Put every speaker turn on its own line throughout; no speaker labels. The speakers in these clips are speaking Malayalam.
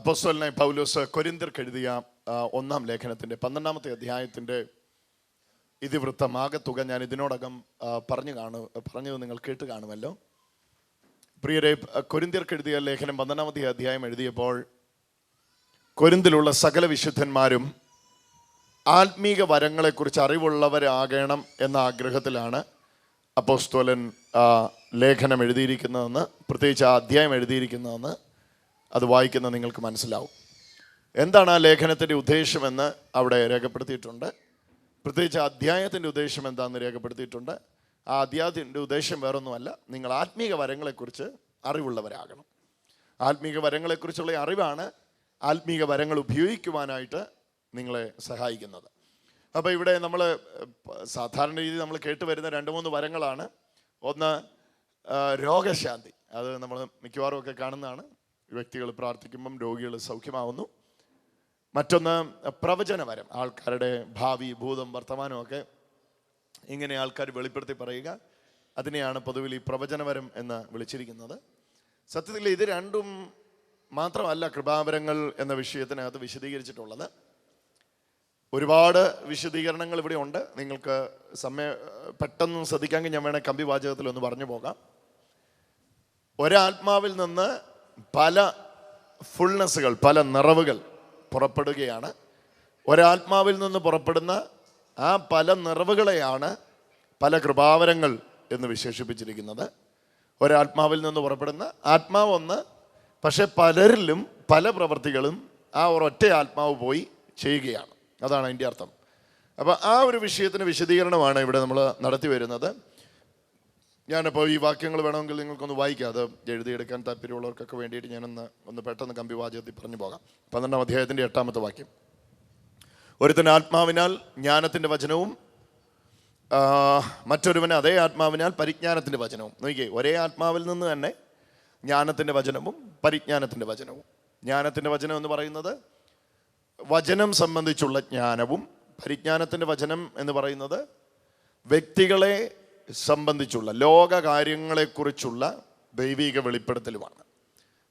അപ്പോസ്തലനായ പൗലോസ് കൊരിന്തിർ എഴുതിയ ഒന്നാം ലേഖനത്തിന്റെ പന്ത്രണ്ടാമത്തെ അധ്യായത്തിന്റെ ഇതിവൃത്തം. ആകെ തുക ഞാൻ ഇതിനോടകം പറഞ്ഞു കാണു പറഞ്ഞത് നിങ്ങൾ കേട്ട് കാണുമല്ലോ. പ്രിയരെ കൊരിന്തിയർക്ക് എഴുതിയ ലേഖനം പന്ത്രണ്ടാമത്തെ അധ്യായം എഴുതിയപ്പോൾ കൊരിന്തിലുള്ള സകല വിശുദ്ധന്മാരും ആത്മീക വരങ്ങളെക്കുറിച്ച് അറിവുള്ളവരാകണം എന്ന ആഗ്രഹത്തിലാണ് അപ്പോസ്തോലൻ ലേഖനം എഴുതിയിരിക്കുന്നതെന്ന് പ്രത്യേകിച്ച് ആ അധ്യായം എഴുതിയിരിക്കുന്നതെന്ന് അത് വായിക്കുന്ന നിങ്ങൾക്ക് മനസ്സിലാവും. എന്താണ് ആ ലേഖനത്തിന്റെ ഉദ്ദേശമെന്ന് അവിടെ രേഖപ്പെടുത്തിയിട്ടുണ്ട്. പ്രത്യേകിച്ച് അധ്യായത്തിന്റെ ഉദ്ദേശം എന്താണെന്ന് രേഖപ്പെടുത്തിയിട്ടുണ്ട്. ആ അധ്യായത്തിന്റെ ഉദ്ദേശം വേറൊന്നുമല്ല. നിങ്ങൾ ആത്മീക വരങ്ങളെക്കുറിച്ച് അറിവുള്ളവരാകണം. ആത്മീക വരങ്ങളെക്കുറിച്ചുള്ള അറിവാണ് ആത്മീക വരങ്ങൾ ഉപയോഗിക്കുവാനായിട്ട് നിങ്ങളെ സഹായിക്കുന്നത്. അപ്പോൾ ഇവിടെ നമ്മൾ സാധാരണ രീതി നമ്മൾ കേട്ട് വരുന്ന രണ്ട് മൂന്ന് വരങ്ങളാണ്. ഒന്ന് രോഗശാന്തി. അത് നമ്മൾ മിക്കവാറും ഒക്കെ കാണുന്നതാണ്. വ്യക്തികൾ പ്രാർത്ഥിക്കുമ്പം രോഗികൾ സൗഖ്യമാവുന്നു. മറ്റൊന്ന് പ്രവചനവരം. ആൾക്കാരുടെ ഭാവി ഭൂതം വർത്തമാനമൊക്കെ ഇങ്ങനെ ആൾക്കാർ വെളിപ്പെടുത്തി പറയുക. അതിനെയാണ് പൊതുവിൽ ഈ പ്രവചനവരം എന്ന് വിളിച്ചിരിക്കുന്നത്. സത്യത്തിൽ ഇത് രണ്ടും മാത്രമല്ല കൃപാവരങ്ങൾ എന്ന വിഷയത്തിനകത്ത് വിശദീകരിച്ചിട്ടുള്ളത്. ഒരുപാട് വിശദീകരണങ്ങൾ ഇവിടെ ഉണ്ട്. നിങ്ങൾക്ക് സമയ പെട്ടെന്ന് ശ്രദ്ധിക്കാമെങ്കിൽ ഞാൻ വേണേൽ കമ്പി വാചകത്തിൽ ഒന്ന് പറഞ്ഞു പോകാം. ഒരാത്മാവിൽ നിന്ന് പല ഫുൾനെസ്സുകൾ പല നിറവുകൾ പുറപ്പെടുകയാണ്. ഒരാത്മാവിൽ നിന്ന് പുറപ്പെടുന്ന ആ പല നിറവുകളെയാണ് പല കൃപാവരങ്ങൾ എന്ന് വിശേഷിപ്പിച്ചിരിക്കുന്നത്. ഒരാത്മാവിൽ നിന്ന് പുറപ്പെടുന്ന ആത്മാവ് ഒന്ന് പക്ഷെ പലരിലും പല പ്രവൃത്തികളും ആ ഒരൊറ്റ ആത്മാവ് പോയി ചെയ്യുകയാണ്. അതാണ് അതിന്റെ അർത്ഥം. അപ്പോൾ ആ ഒരു വിഷയത്തിന് വിശദീകരണമാണ് ഇവിടെ നമ്മൾ നടത്തി വരുന്നത്. ഞാനിപ്പോൾ ഈ വാക്യങ്ങൾ വേണമെങ്കിൽ നിങ്ങൾക്കൊന്ന് വായിക്കാം. അത് എഴുതിയെടുക്കാൻ താല്പര്യമുള്ളവർക്കൊക്കെ വേണ്ടിയിട്ട് ഞാനൊന്ന് ഒന്ന് പെട്ടെന്ന് കമ്പി വാചകത്തിൽ പറഞ്ഞു പോകാം. പന്ത്രണ്ടാം അധ്യായത്തിന്റെ എട്ടാമത്തെ വാക്യം. ഒരുത്തന് ആത്മാവിനാൽ ജ്ഞാനത്തിന്റെ വചനവും മറ്റൊരുവന് അതേ ആത്മാവിനാൽ പരിജ്ഞാനത്തിന്റെ വചനവും. നോക്കിയേ ഒരേ ആത്മാവിൽ നിന്ന് തന്നെ ജ്ഞാനത്തിന്റെ വചനവും പരിജ്ഞാനത്തിന്റെ വചനവും. ജ്ഞാനത്തിന്റെ വചനം എന്ന് പറയുന്നത് വചനം സംബന്ധിച്ചുള്ള ജ്ഞാനവും പരിജ്ഞാനത്തിന്റെ വചനം എന്ന് പറയുന്നത് വ്യക്തികളെ സംബന്ധിച്ചുള്ള ലോക കാര്യങ്ങളെക്കുറിച്ചുള്ള ദൈവിക വെളിപ്പെടുത്തലുമാണ്.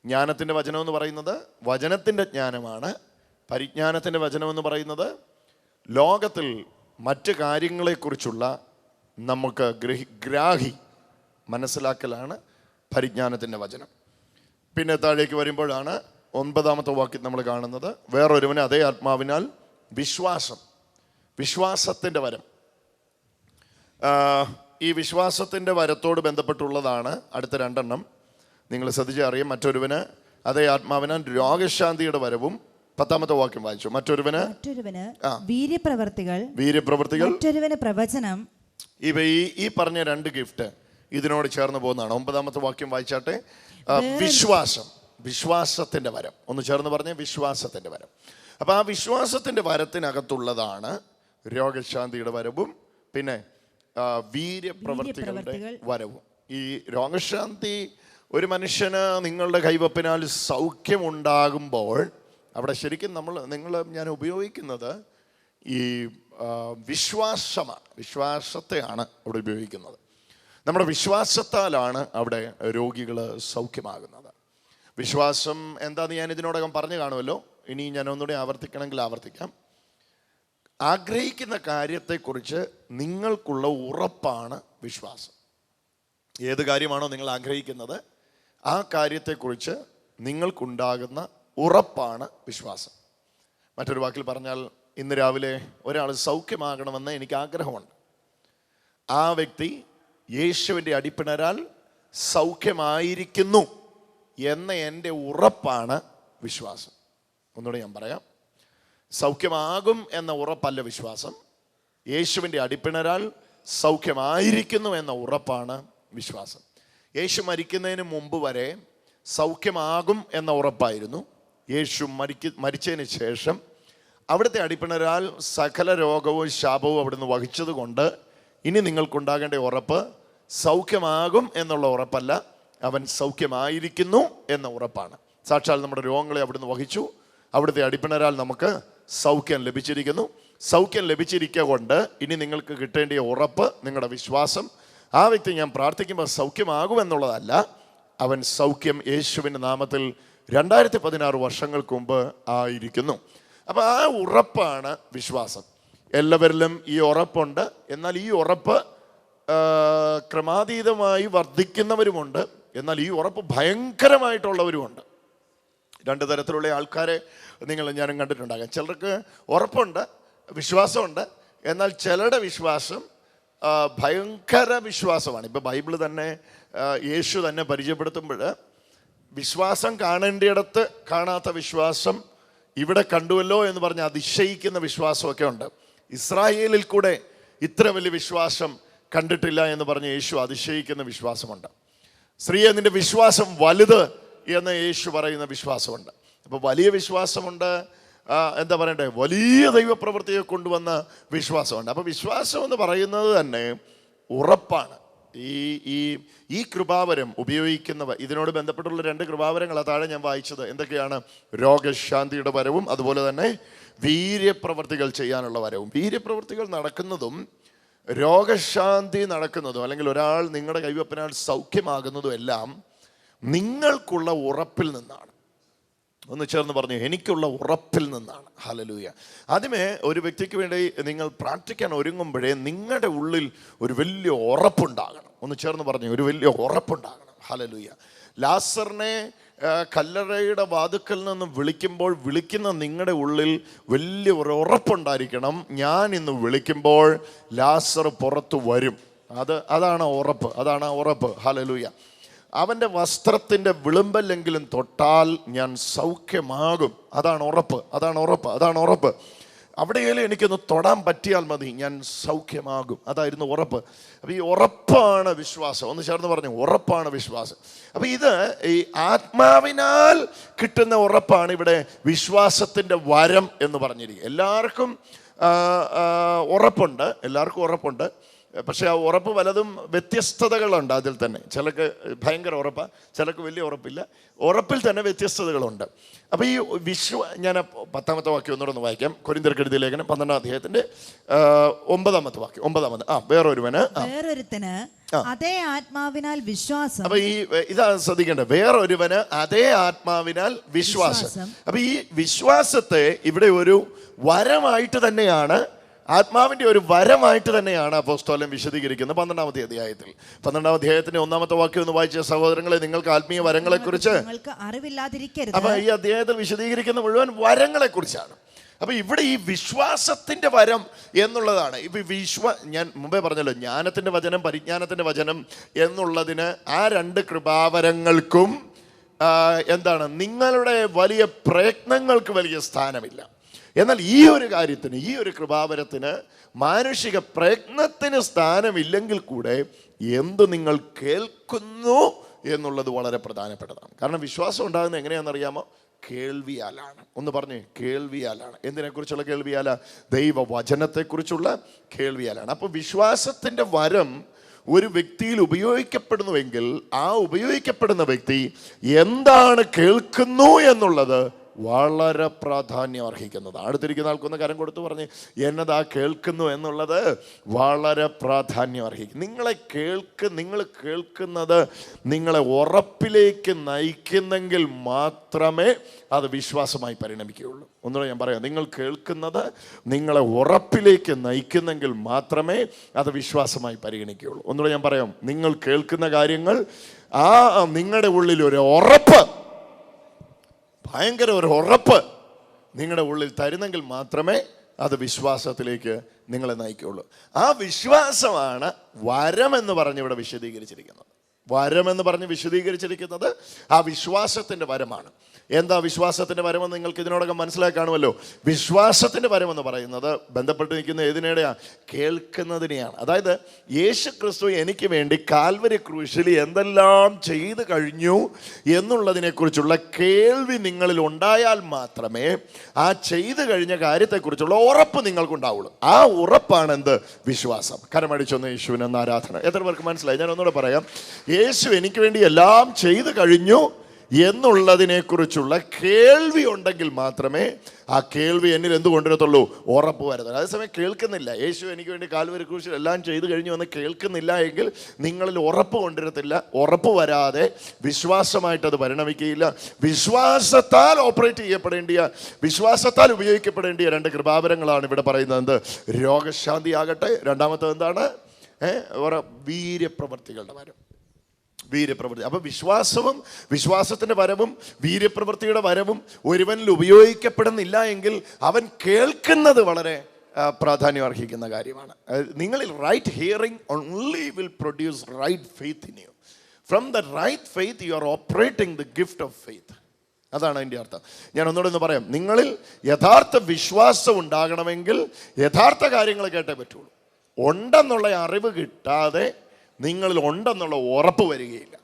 ജ്ഞാനത്തിന്റെ വചനം എന്ന് പറയുന്നത് വചനത്തിന്റെ ജ്ഞാനമാണ്. പരിജ്ഞാനത്തിന്റെ വചനം എന്ന് പറയുന്നത് ലോകത്തിൽ മറ്റ് കാര്യങ്ങളെക്കുറിച്ചുള്ള നമുക്ക് ഗ്രഹി ഗ്രാഹി മനസ്സിലാക്കലാണ് പരിജ്ഞാനത്തിന്റെ വചനം. പിന്നെ താഴേക്ക് വരുമ്പോഴാണ് ഒൻപതാമത്തെ വാക്യം നമ്മൾ കാണുന്നത്. വേറൊരുവന് അതേ ആത്മാവിനാൽ വിശ്വാസം വിശ്വാസത്തിന്റെ വരം. ഈ വിശ്വാസത്തിന്റെ വരത്തോട് ബന്ധപ്പെട്ടുള്ളതാണ് അടുത്ത രണ്ടെണ്ണം. നിങ്ങൾ ശ്രദ്ധിച്ചാൽ അറിയാം മറ്റൊരുവന് അതേ ആത്മാവിന് രോഗശാന്തിയുടെ വരവും പത്താമത്തെ വാക്യം വായിച്ചു. മറ്റൊരുവന്?
മറ്റൊരുവന് വീര്യപ്രവർത്തികൾ
വീര്യപ്രവർത്തികൾ.
മറ്റൊരുവന് പ്രവചനം.
ഇവ ഈ ഈ പറഞ്ഞ രണ്ട് ഗിഫ്റ്റ് ഇതിനോട് ചേർന്ന് പോകുന്നതാണ്. ഒമ്പതാമത്തെ വാക്യം വായിച്ചാട്ടെ. വിശ്വാസം. വിശ്വാസത്തിന്റെ വരം. ഒന്ന് ചേർന്ന് പറഞ്ഞ വിശ്വാസത്തിന്റെ വരം. അപ്പൊ ആ വിശ്വാസത്തിന്റെ വരത്തിനകത്തുള്ളതാണ് രോഗശാന്തിയുടെ വരവും പിന്നെ വീര്യപ്രവർത്തികളുടെ. വരവും. ഈ രോഗശാന്തി ഒരു മനുഷ്യന് നിങ്ങളുടെ കൈവപ്പിനാൽ സൗഖ്യമുണ്ടാകുമ്പോൾ അവിടെ ശരിക്കും നമ്മൾ നിങ്ങൾ ഞാൻ ഉപയോഗിക്കുന്നത് ഈ വിശ്വാസമ വിശ്വാസമാണ് വിശ്വാസത്തെയാണ് അവിടെ ഉപയോഗിക്കുന്നത്. നമ്മുടെ വിശ്വാസത്താലാണ് അവിടെ രോഗികൾ സൗഖ്യമാകുന്നത്. വിശ്വാസം എന്താന്ന് ഞാൻ ഇതിനോടകം പറഞ്ഞു കാണുമല്ലോ. ഇനി ഞാൻ ഒന്നുകൂടി ആവർത്തിക്കണമെങ്കിൽ ആവർത്തിക്കാം. ആഗ്രഹിക്കുന്ന കാര്യത്തെക്കുറിച്ച് നിങ്ങൾക്കുള്ള ഉറപ്പാണ് വിശ്വാസം. ഏത് കാര്യമാണോ നിങ്ങൾ ആഗ്രഹിക്കുന്നത് ആ കാര്യത്തെക്കുറിച്ച് നിങ്ങൾക്കുണ്ടാകുന്ന ഉറപ്പാണ് വിശ്വാസം. മറ്റൊരു വാക്കിൽ പറഞ്ഞാൽ ഇന്ന് രാവിലെ ഒരാൾ സൗഖ്യമാകണമെന്ന് എനിക്ക് ആഗ്രഹമുണ്ട്. ആ വ്യക്തി യേശുവിന്റെ അടിപ്പിണരാൽ സൗഖ്യമായിരിക്കുന്നു എന്ന എന്റെ ഉറപ്പാണ് വിശ്വാസം. ഒന്നുകൂടെ ഞാൻ പറയാം. സൗഖ്യമാകും എന്ന ഉറപ്പല്ല വിശ്വാസം. യേശുവിന്റെ അടിപ്പിണരാൽ സൗഖ്യമായിരിക്കുന്നു എന്ന ഉറപ്പാണ് വിശ്വാസം. യേശു മരിക്കുന്നതിന് മുമ്പ് വരെ സൗഖ്യമാകും എന്ന ഉറപ്പായിരുന്നു. യേശു മരിക്ക മരിച്ചതിന് ശേഷം അവിടുത്തെ അടിപ്പിണരാൽ സകല രോഗവും ശാപവും അവിടുന്ന് വഹിച്ചതുകൊണ്ട് ഇനി നിങ്ങൾക്കുണ്ടാകേണ്ട ഉറപ്പ് സൗഖ്യമാകും എന്നുള്ള ഉറപ്പല്ല അവൻ സൗഖ്യമായിരിക്കുന്നു എന്ന ഉറപ്പാണ്. സാക്ഷാൽ നമ്മുടെ രോഗങ്ങളെ അവിടുന്ന് വഹിച്ചു. അവിടുത്തെ അടിപ്പിണരാൽ നമുക്ക് സൗഖ്യം ലഭിച്ചിരിക്കുന്നു. സൗഖ്യം ലഭിച്ചിരിക്കുക കൊണ്ട് ഇനി നിങ്ങൾക്ക് കിട്ടേണ്ടിയ ഉറപ്പ് നിങ്ങളുടെ വിശ്വാസം ആ വ്യക്തി ഞാൻ പ്രാർത്ഥിക്കുമ്പോൾ സൗഖ്യമാകുമെന്നുള്ളതല്ല അവൻ സൗഖ്യം യേശുവിന്റെ നാമത്തിൽ രണ്ടായിരത്തി പതിനാറ് വർഷങ്ങൾക്ക് മുമ്പ് ആയിരിക്കുന്നു. അപ്പോൾ ആ ഉറപ്പാണ് വിശ്വാസം. എല്ലാവരിലും ഈ ഉറപ്പുണ്ട്. എന്നാൽ ഈ ഉറപ്പ് ക്രമാതീതമായി വർദ്ധിക്കുന്നവരുമുണ്ട്. എന്നാൽ ഈ ഉറപ്പ് ഭയങ്കരമായിട്ടുള്ളവരുമുണ്ട്. രണ്ട് തരത്തിലുള്ള ആൾക്കാരെ നിങ്ങൾ ഞാനും കണ്ടിട്ടുണ്ടാകാം. ചിലർക്ക് ഉറപ്പുണ്ട് വിശ്വാസമുണ്ട്. എന്നാൽ ചിലരുടെ വിശ്വാസം ഭയങ്കര വിശ്വാസമാണ്. ഇപ്പം ബൈബിൾ തന്നെ യേശു തന്നെ പരിചയപ്പെടുത്തുമ്പോൾ വിശ്വാസം കാണേണ്ടിയിടത്ത് കാണാത്ത വിശ്വാസം ഇവിടെ കണ്ടുവല്ലോ എന്ന് പറഞ്ഞ് അതിശയിക്കുന്ന വിശ്വാസമൊക്കെ ഉണ്ട്. ഇസ്രായേലിൽ കൂടെ ഇത്ര വലിയ വിശ്വാസം കണ്ടിട്ടില്ല എന്ന് പറഞ്ഞ് യേശു അതിശയിക്കുന്ന വിശ്വാസമുണ്ട്. സ്ത്രീയെ നിന്റെ വിശ്വാസം വലുത് എന്ന് യേശു പറയുന്ന വിശ്വാസമുണ്ട്. അപ്പോൾ വലിയ വിശ്വാസമുണ്ട് എന്താ പറയണ്ടേ വലിയ ദൈവപ്രവൃത്തിയെ കൊണ്ടുവന്ന വിശ്വാസമുണ്ട്. അപ്പോൾ വിശ്വാസം എന്ന് പറയുന്നത് തന്നെ ഉറപ്പാണ്. ഈ ഈ ഈ കൃപാവരം ഉപയോഗിക്കുന്നവ ഇതിനോട് ബന്ധപ്പെട്ടുള്ള രണ്ട് കൃപാവരങ്ങൾ താഴെ ഞാൻ വായിച്ചത്. എന്തൊക്കെയാണ്? രോഗശാന്തിയുടെ വരവും അതുപോലെ തന്നെ വീര്യപ്രവർത്തികൾ ചെയ്യാനുള്ള വരവും. വീര്യപ്രവർത്തികൾ നടക്കുന്നതും രോഗശാന്തി നടക്കുന്നതും അല്ലെങ്കിൽ ഒരാൾ നിങ്ങളുടെ കൈവപ്പിനാൽ സൗഖ്യമാകുന്നതും എല്ലാം നിങ്ങൾക്കുള്ള ഉറപ്പിൽ നിന്നാണ്. ഒന്ന് ചേർന്ന് പറഞ്ഞു എനിക്കുള്ള ഉറപ്പിൽ നിന്നാണ്. ഹലലൂയ ആദ്യമേ ഒരു വ്യക്തിക്ക് വേണ്ടി നിങ്ങൾ പ്രാർത്ഥിക്കാൻ ഒരുങ്ങുമ്പോഴേ നിങ്ങളുടെ ഉള്ളിൽ ഒരു വലിയ ഉറപ്പുണ്ടാകണം. ഒന്ന് ചേർന്ന് പറഞ്ഞു ഒരു വലിയ ഉറപ്പുണ്ടാകണം. ഹലലൂയ ലാസറിനെ കല്ലറയുടെ വാതുക്കൽ നിന്ന് വിളിക്കുമ്പോൾ വിളിക്കുന്ന നിങ്ങളുടെ ഉള്ളിൽ വലിയ ഒരു ഉറപ്പുണ്ടായിരിക്കണം. ഞാൻ ഇന്ന് വിളിക്കുമ്പോൾ ലാസർ പുറത്തു വരും. അത് അതാണ് ഉറപ്പ്. അതാണ് ഉറപ്പ്. ഹലലൂയ അവന്റെ വസ്ത്രത്തിന്റെ വിളുമ്പല്ലെങ്കിലും തൊട്ടാൽ ഞാൻ സൗഖ്യമാകും. അതാണ് ഉറപ്പ് അതാണ് ഉറപ്പ് അതാണ് ഉറപ്പ്. അവിടെയെങ്കിലും എനിക്കൊന്ന് തൊടാൻ പറ്റിയാൽ മതി ഞാൻ സൗഖ്യമാകും. അതായിരുന്നു ഉറപ്പ്. അപ്പോൾ ഈ ഉറപ്പാണ് വിശ്വാസം. ഒന്ന് ചേർന്ന് പറഞ്ഞു ഉറപ്പാണ് വിശ്വാസം. അപ്പോൾ ഇത് ഈ ആത്മാവിനാൽ കിട്ടുന്ന ഉറപ്പാണ് ഇവിടെ വിശ്വാസത്തിന്റെ വരം എന്ന് പറഞ്ഞിരിക്കുക എല്ലാവർക്കും ഉറപ്പുണ്ട് എല്ലാവർക്കും ഉറപ്പുണ്ട്. പക്ഷേ ആ ഉറപ്പ് പലതും വ്യത്യസ്തതകളുണ്ട് അതിൽ തന്നെ. ചിലക്ക് ഭയങ്കര ഉറപ്പാണ് ചിലക്ക് വലിയ ഉറപ്പില്ല. ഉറപ്പിൽ തന്നെ വ്യത്യസ്തതകളുണ്ട്. അപ്പോൾ ഈ വിശ്വ ഞാൻ പത്താമത്തെ വാക്യം ഒന്നുകൂടെ ഒന്ന് വായിക്കാം. കൊരിന്തിർക്കെഴുതിയ ലേഖനം പന്ത്രണ്ടാം അദ്ദേഹത്തിന്റെ ഒമ്പതാമത്തെ വാക്യം ഒമ്പതാമത് ആ വേറൊരുവന്
വേറൊരുത്തന് അതേ ആത്മാവിനാൽ വിശ്വാസം.
അപ്പൊ ഈ ഇതാ ശ്രദ്ധിക്കേണ്ടത് വേറൊരുവന് അതേ ആത്മാവിനാൽ വിശ്വാസം. അപ്പൊ ഈ വിശ്വാസത്തെ ഇവിടെ ഒരു വരമായിട്ട് തന്നെയാണ് ആത്മാവിന്റെ ഒരു വരമായിട്ട് തന്നെയാണ് അപ്പോസ്തോലൻ വിശദീകരിക്കുന്നത്. പന്ത്രണ്ടാമത്തെ അധ്യായത്തിൽ. പന്ത്രണ്ടാം അധ്യായത്തിന്റെ ഒന്നാമത്തെ വാക്യം ഒന്ന് വായിച്ച സഹോദരങ്ങളെ നിങ്ങൾക്ക് ആത്മീയ വരങ്ങളെ കുറിച്ച്
നിങ്ങൾക്ക് അറിവില്ലാതിരിക്കരുത്.
അപ്പൊ ഈ അധ്യായത്തിൽ വിശദീകരിക്കുന്ന മുഴുവൻ വരങ്ങളെ കുറിച്ചാണ് അപ്പൊ ഇവിടെ ഈ വിശ്വാസത്തിന്റെ വരം എന്നുള്ളതാണ്. ഇപ്പൊ വിശ്വ ഞാൻ മുമ്പേ പറഞ്ഞല്ലോ ജ്ഞാനത്തിന്റെ വചനം പരിജ്ഞാനത്തിന്റെ വചനം എന്നുള്ളതിന് ആ രണ്ട് കൃപാവരങ്ങൾക്കും എന്താണ് നിങ്ങളുടെ വലിയ പ്രയത്നങ്ങൾക്ക് വലിയ സ്ഥാനമില്ല. എന്നാൽ ഈ ഒരു കാര്യത്തിന് ഈ ഒരു കൃപാവരത്തിന് മാനുഷിക പ്രയത്നത്തിന് സ്ഥാനമില്ലെങ്കിൽ കൂടെ എന്ത് നിങ്ങൾ കേൾക്കുന്നു എന്നുള്ളത് വളരെ പ്രധാനപ്പെട്ടതാണ്. കാരണം വിശ്വാസം ഉണ്ടാകുന്നത് എങ്ങനെയാണെന്നറിയാമോ? കേൾവിയാലാണ്. ഒന്ന് പറഞ്ഞേ കേൾവിയാലാണ്. എന്തിനെക്കുറിച്ചുള്ള കേൾവിയാല? ദൈവ വചനത്തെക്കുറിച്ചുള്ള കേൾവിയാലാണ്. അപ്പോൾ വിശ്വാസത്തിന്റെ വരം ഒരു വ്യക്തിയിൽ ഉപയോഗിക്കപ്പെടുന്നുവെങ്കിൽ ആ ഉപയോഗിക്കപ്പെടുന്ന വ്യക്തി എന്താണ് കേൾക്കുന്നു എന്നുള്ളത് വളരെ പ്രാധാന്യം അർഹിക്കുന്നത്. അടുത്തിരിക്കുന്ന ആൾക്കൊന്ന് കരം കൊടുത്തു പറഞ്ഞ് എന്നതാ കേൾക്കുന്നു എന്നുള്ളത് വളരെ പ്രാധാന്യം അർഹിക്കും. നിങ്ങളെ കേൾക്ക് നിങ്ങൾ കേൾക്കുന്നത് നിങ്ങളെ ഉറപ്പിലേക്ക് നയിക്കുന്നെങ്കിൽ മാത്രമേ അത് വിശ്വാസമായി പരിണമിക്കുകയുള്ളൂ. ഒന്നുകൂടെ ഞാൻ പറയാം. നിങ്ങൾ കേൾക്കുന്നത് നിങ്ങളെ ഉറപ്പിലേക്ക് നയിക്കുന്നെങ്കിൽ മാത്രമേ അത് വിശ്വാസമായി പരിഗണിക്കുകയുള്ളൂ. ഒന്നുകൂടെ ഞാൻ പറയാം. നിങ്ങൾ കേൾക്കുന്ന കാര്യങ്ങൾ ആ നിങ്ങളുടെ ഉള്ളിൽ ഒരു ഉറപ്പ് ഭയങ്കര ഒരു ഉറപ്പ് നിങ്ങളുടെ ഉള്ളിൽ തരുന്നെങ്കിൽ മാത്രമേ അത് വിശ്വാസത്തിലേക്ക് നിങ്ങളെ നയിക്കുകയുള്ളൂ. ആ വിശ്വാസമാണ് വരം എന്ന് പറഞ്ഞ് ഇവിടെ വിശദീകരിച്ചിരിക്കുന്നത്. വരം എന്ന് പറഞ്ഞ് വിശദീകരിച്ചിരിക്കുന്നത് ആ വിശ്വാസത്തിന്റെ വരമാണ്. എന്താ വിശ്വാസത്തിന്റെ വരമെന്ന് നിങ്ങൾക്ക് ഇതിനോടൊക്കെ മനസ്സിലായി കാണുമല്ലോ? വിശ്വാസത്തിന്റെ വരമെന്ന് പറയുന്നത് ബന്ധപ്പെട്ട് നിൽക്കുന്ന ഏതിനെയാണ് കേൾക്കുന്നതിനെയാണ്. അതായത് യേശു ക്രിസ്തു എനിക്ക് വേണ്ടി കാൽവരി ക്രൂശിൽ എന്തെല്ലാം ചെയ്തു കഴിഞ്ഞു എന്നുള്ളതിനെക്കുറിച്ചുള്ള കേൾവി നിങ്ങളിൽ ഉണ്ടായാൽ മാത്രമേ ആ ചെയ്തു കഴിഞ്ഞ കാര്യത്തെക്കുറിച്ചുള്ള ഉറപ്പ് നിങ്ങൾക്കുണ്ടാവുള്ളൂ. ആ ഉറപ്പാണ് എന്ത് വിശ്വാസം. കരമടിച്ചൊന്ന് യേശുവിനെന്ന് ആരാധന. എത്ര പേർക്ക് മനസ്സിലായി? ഞാൻ ഒന്നുകൂടെ പറയാം. യേശു എനിക്ക് വേണ്ടി എല്ലാം ചെയ്തു കഴിഞ്ഞു എന്നുള്ളതിനെക്കുറിച്ചുള്ള കേൾവി ഉണ്ടെങ്കിൽ മാത്രമേ ആ കേൾവി എന്നിൽ എന്ത് കൊണ്ടുവരത്തുള്ളൂ? ഉറപ്പ് വരുന്നത് അതേസമയം കേൾക്കുന്നില്ല. യേശു എനിക്ക് വേണ്ടി കാൽവരി കുറിച്ച് എല്ലാം ചെയ്തു കഴിഞ്ഞു എന്ന് കേൾക്കുന്നില്ല എങ്കിൽ നിങ്ങളിൽ ഉറപ്പ് കൊണ്ടുവരത്തില്ല. ഉറപ്പ് വരാതെ വിശ്വാസമായിട്ട് അത് പരിണമിക്കുകയില്ല. വിശ്വാസത്താൽ ഓപ്പറേറ്റ് ചെയ്യപ്പെടേണ്ടിയ വിശ്വാസത്താൽ ഉപയോഗിക്കപ്പെടേണ്ടിയ രണ്ട് കൃപാപരങ്ങളാണ് ഇവിടെ പറയുന്നത്. എന്ത് രോഗശാന്തി ആകട്ടെ രണ്ടാമത്തെ എന്താണ് ഏഹ് വീര്യപ്രവർത്തികളുടെ വരം വീര്യപ്രവൃത്തി. അപ്പൊ വിശ്വാസവും വിശ്വാസത്തിന്റെ വരവും വീര്യപ്രവൃത്തിയുടെ വരവും ഒരുവനിൽ ഉപയോഗിക്കപ്പെടുന്നില്ല എങ്കിൽ അവൻ കേൾക്കുന്നത് വളരെ പ്രാധാന്യം അർഹിക്കുന്ന കാര്യമാണ്. നിങ്ങളിൽ right hearing only will produce right faith in you from the right faith you are operating the gift of faith അതാണ് അതിന്റെ അർത്ഥം. ഞാൻ ഒന്നുകൂടെ ഒന്ന് പറയാം. നിങ്ങളിൽ യഥാർത്ഥ വിശ്വാസം ഉണ്ടാകണമെങ്കിൽ യഥാർത്ഥ കാര്യങ്ങൾ കേട്ടേ പറ്റുള്ളൂ. ഉണ്ടെന്നുള്ള അറിവ് കിട്ടാതെ നിങ്ങളിൽ ഉണ്ടെന്നുള്ള ഉറപ്പ് വരികയില്ല.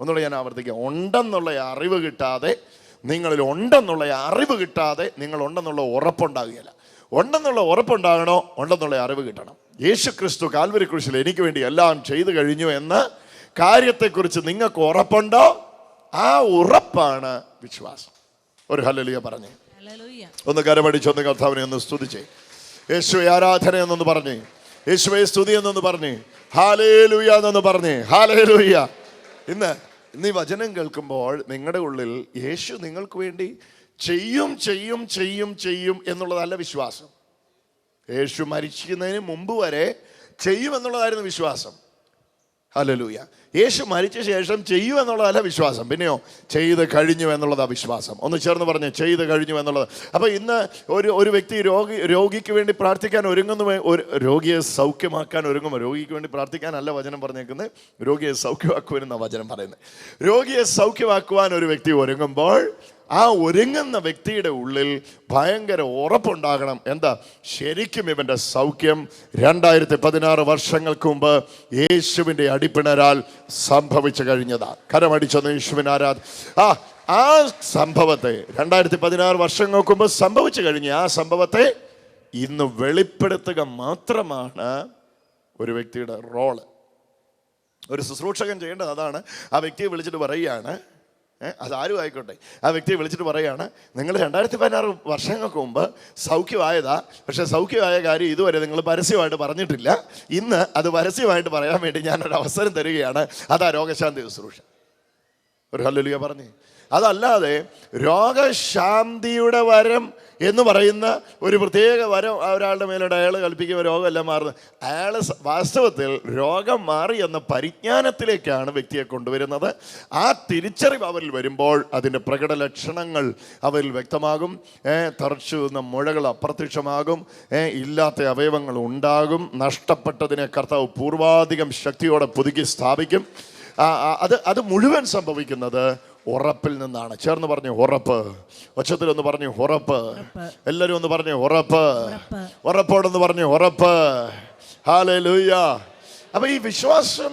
ഒന്നുകൂടെ ഞാൻ ആവർത്തിക്കാം. ഉണ്ടെന്നുള്ള അറിവ് കിട്ടാതെ നിങ്ങളിൽ ഉണ്ടെന്നുള്ള അറിവ് കിട്ടാതെ നിങ്ങൾ ഉണ്ടെന്നുള്ള ഉറപ്പുണ്ടാകുകയില്ല. ഉണ്ടെന്നുള്ള ഉറപ്പുണ്ടാകണോ? ഉണ്ടെന്നുള്ള അറിവ് കിട്ടണം. യേശു ക്രിസ്തു കാൽവരി കുരിശിൽ എനിക്ക് വേണ്ടി എല്ലാം ചെയ്തു കഴിഞ്ഞു എന്ന കാര്യത്തെക്കുറിച്ച് നിങ്ങൾക്ക് ഉറപ്പുണ്ടോ? ആ ഉറപ്പാണ് വിശ്വാസം. ഒരു ഹലലിയ പറഞ്ഞേ.
ഒന്ന് ഹല്ലേലൂയ.
ഒന്ന് കർത്താവിനെ ഒന്ന് സ്തുതിച്ചേ. യേശു ആരാധന എന്നൊന്ന് പറഞ്ഞേ. യേശുവെ സ്തുതി എന്നൊന്ന് പറഞ്ഞേ. ഹാലേ ലൂയ എന്നൊന്ന് പറഞ്ഞേ. ഹാലേ ലൂയ ഇന്ന് ഇന്ന് ഈ വചനം കേൾക്കുമ്പോൾ നിങ്ങളുടെ ഉള്ളിൽ യേശു നിങ്ങൾക്ക് വേണ്ടി ചെയ്യും ചെയ്യും ചെയ്യും ചെയ്യും എന്നുള്ളതല്ല വിശ്വാസം. യേശു മരിക്കുന്നതിന് മുമ്പ് വരെ ചെയ്യുമെന്നുള്ളതായിരുന്നു വിശ്വാസം. ഹലലൂയ യേശു മരിച്ച ശേഷം ചെയ്യൂ എന്നുള്ളതല്ല വിശ്വാസം. പിന്നെയോ ചെയ്ത് കഴിഞ്ഞു എന്നുള്ളതാണ് വിശ്വാസം. ഒന്ന് ചേർന്ന് പറഞ്ഞു ചെയ്ത് കഴിഞ്ഞു എന്നുള്ളത്. അപ്പോൾ ഇന്ന് ഒരു ഒരു വ്യക്തി രോഗി രോഗിക്ക് വേണ്ടി പ്രാർത്ഥിക്കാൻ ഒരുങ്ങുന്നു ഒരു രോഗിയെ സൗഖ്യമാക്കാൻ ഒരുങ്ങുമ്പോൾ രോഗിക്ക് വേണ്ടി പ്രാർത്ഥിക്കാനല്ല വചനം പറഞ്ഞേക്കുന്നത് രോഗിയെ സൗഖ്യമാക്കുവാനെന്ന വചനം പറയുന്നത് രോഗിയെ സൗഖ്യമാക്കുവാൻ ഒരു വ്യക്തി ഒരുങ്ങുമ്പോൾ ആ ഒരുങ്ങുന്ന വ്യക്തിയുടെ ഉള്ളിൽ ഭയങ്കര ഉറപ്പുണ്ടാകണം. എന്താ? ശരിക്കും ഇവന്റെ സൗഖ്യം രണ്ടായിരത്തി പതിനാറ് വർഷങ്ങൾക്ക് മുമ്പ് യേശുവിന്റെ അടിപ്പിണരാൽ സംഭവിച്ചു കഴിഞ്ഞതാണ് കരമടിച്ചെന്ന് യേശുവിൻ ആരാധ ആ ആ സംഭവത്തെ രണ്ടായിരത്തി പതിനാറ് വർഷങ്ങൾക്ക് മുമ്പ് സംഭവിച്ചു കഴിഞ്ഞ ആ സംഭവത്തെ ഇന്ന് വെളിപ്പെടുത്തുക മാത്രമാണ് ഒരു വ്യക്തിയുടെ റോൾ. ഒരു ശുശ്രൂഷകൻ ചെയ്യേണ്ടത് അതാണ്. ആ വ്യക്തിയെ വിളിച്ചിട്ട് പറയുകയാണ് അതാരും ആയിക്കോട്ടെ. ആ വ്യക്തിയെ വിളിച്ചിട്ട് പറയുകയാണ് നിങ്ങൾ രണ്ടായിരത്തി പതിനാറ് വർഷങ്ങൾക്ക് മുമ്പ് സൗഖ്യമായതാ പക്ഷെ സൗഖ്യമായ കാര്യം ഇതുവരെ നിങ്ങൾ പരസ്യമായിട്ട് പറഞ്ഞിട്ടില്ല. ഇന്ന് അത് പരസ്യമായിട്ട് പറയാൻ വേണ്ടി ഞാനൊരു അവസരം തരികയാണ്. അതാ രോഗശാന്തി ശുശ്രൂഷ. ഒരു ഹല്ലുലിയ പറഞ്ഞു അതല്ലാതെ രോഗശാന്തിയുടെ വരം എന്ന് പറയുന്ന ഒരു പ്രത്യേക വരം ഒരാളുടെ മേലോട്ട് അയാൾ കൽപ്പിക്കുമ്പോൾ രോഗമല്ല മാറുന്നത്. അയാൾ വാസ്തവത്തിൽ രോഗം മാറി എന്ന പരിജ്ഞാനത്തിലേക്കാണ് വ്യക്തിയെ കൊണ്ടുവരുന്നത്. ആ തിരിച്ചറിവ് അവരിൽ വരുമ്പോൾ അതിന്റെ പ്രകട ലക്ഷണങ്ങൾ അവരിൽ വ്യക്തമാകും. തറച്ചു നിന്ന മുഴകൾ അപ്രത്യക്ഷമാകും. ഇല്ലാത്ത അവയവങ്ങൾ ഉണ്ടാകും. നഷ്ടപ്പെട്ടതിനെ കർത്താവ് പൂർവാധികം ശക്തിയോടെ പുതുക്കി സ്ഥാപിക്കും. അത് അത് മുഴുവൻ സംഭവിക്കുന്നത് ഉറപ്പിൽ നിന്നാണ്. ചേർന്ന് പറഞ്ഞു ഉറപ്പ്. ഒച്ചത്തിൽ ഒന്ന് പറഞ്ഞു ഉറപ്പ്. എല്ലാവരും ഒന്ന് പറഞ്ഞു ഉറപ്പ്.
ഉറപ്പ്.
ഉറപ്പോടൊന്ന് പറഞ്ഞു ഉറപ്പ്. ഹാലേ ലൂയ്യ അപ്പൊ ഈ വിശ്വാസം